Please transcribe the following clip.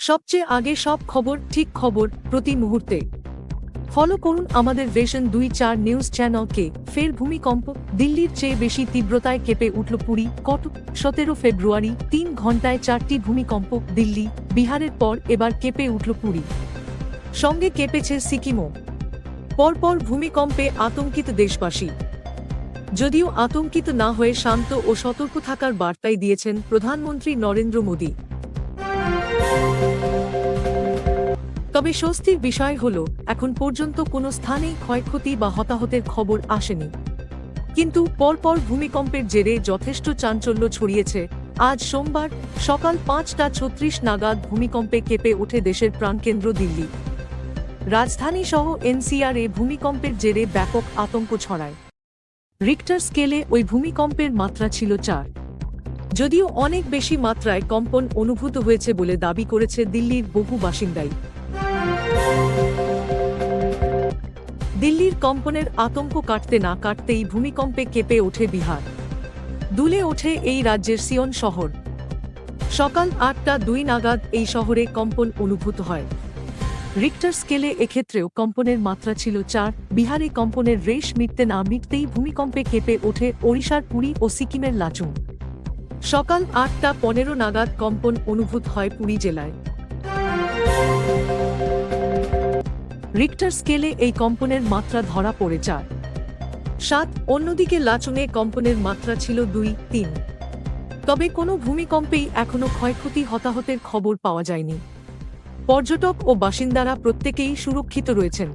সবচেয়ে আগে সব খবর, ঠিক খবর, প্রতি মুহূর্তে। ফলো করুন আমাদের ভেশন দুই চার নিউজ চ্যানেলকে ফের ভূমিকম্প, দিল্লির চেয়ে বেশি তীব্রতায় কেঁপে উঠল পুরী, কট, সতেরো ফেব্রুয়ারি, তিন ঘন্টায় চারটি ভূমিকম্প, দিল্লি, বিহারের পর এবার কেঁপে উঠল পুরী। সঙ্গে কেঁপেছে সিকিমও। পরপর ভূমিকম্পে আতঙ্কিত দেশবাসী। যদিও আতঙ্কিত না হয়ে শান্ত ও সতর্ক থাকার বার্তাই দিয়েছেন প্রধানমন্ত্রী নরেন্দ্র মোদী। তবে স্বস্তির বিষয় হল, এখন পর্যন্ত কোনো স্থানেই ক্ষয়ক্ষতি বা হতাহতের খবর আসেনি। কিন্তু পরপর ভূমিকম্পের জেরে যথেষ্ট চাঞ্চল্য ছড়িয়েছে। আজ সোমবার সকাল পাঁচটা ছত্রিশ নাগাদ ভূমিকম্পে কেঁপে ওঠে দেশের প্রাণকেন্দ্র দিল্লি। রাজধানী সহ এনসিআর ভূমিকম্পের জেরে ব্যাপক আতঙ্ক ছড়ায়। রিক্টার স্কেলে ওই ভূমিকম্পের মাত্রা ছিল চার। যদিও অনেক বেশি মাত্রায় কম্পন অনুভূত হয়েছে বলে দাবি করেছে দিল্লির বহু বাসিন্দাই। দিল্লির কম্পনের আতঙ্ক কাটতে না কাটতেই ভূমিকম্পে কেঁপে ওঠে বিহার। দুলে ওঠে এই রাজ্যের সিয়ন শহর। সকাল আটটা দুই নাগাদ এই শহরে কম্পন অনুভূত হয়। রিক্টার স্কেলে এক্ষেত্রেও কম্পনের মাত্রা ছিল চার, বিহারে কম্পনের রেশ মিটতে না মিটতেই ভূমিকম্পে কেঁপে ওঠে ওড়িশার পুরী ও সিকিমের লাচুং। সকাল আটটা পনেরো নাগাদ কম্পন অনুভূত হয় পুরী জেলায়। রিক্টার স্কেলে এই কম্পনের মাত্রা ধরা পড়ে চার সাত, অন্যদিকে লাচনে কম্পনের মাত্রা ছিল দুই, তিন। তবে কোনো ভূমিকম্পেই এখনও ক্ষয়ক্ষতি হতাহতের খবর পাওয়া যায়নি। পর্যটক ও বাসিন্দারা প্রত্যেকেই সুরক্ষিত রয়েছেন।